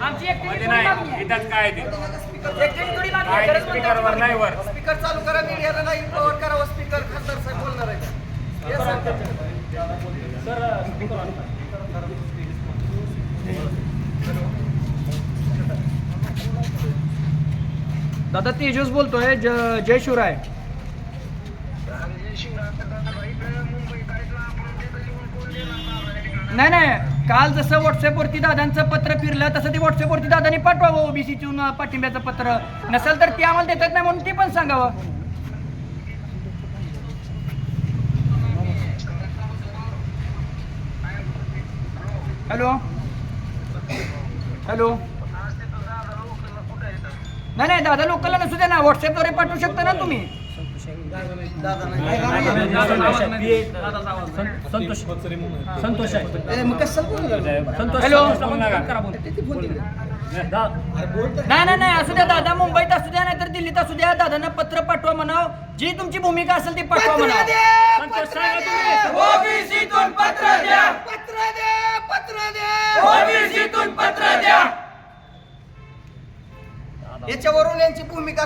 आमची नाही. काय ते? स्पीकरवर नाही वर. स्पीकर चालू करा मीडियाला नाही कव्हर करावं स्पीकर खासदार साहेब बोलणार आहे सांगतो. दादा तेजस बोलतोय ज- जय शिवराय. नाही नाही. काल जसं व्हॉट्सअपवरती दादांचं पत्र फिरलं तसं ते व्हॉट्सअपवरती दादांनी पाठवावं ओबीसीतून पाठिंब्याचं पत्र. नसेल तर ते आम्हाला देतात नाही म्हणून ते पण सांगावं. हॅलो? हॅलो? नाही नाही दादा लोकलला नसू द्या ना. व्हॉट्सअपद्वारे पाठवू शकता ना तुम्ही? संतोष संतोष हॅलो. नाही नाही नाही असू द्या दादा मुंबईत असू द्या नाहीतर दिल्लीत असू द्या दादांना पत्र पाठवा म्हणाव जी तुमची भूमिका असेल ती पाठवा म्हणा संतोष सांगा तुम्ही. ओबीसीतून पत्र द्या पत्र द्या पत्र द्या ओबीसीतून पत्र द्या याच्यावरून यांची भूमिका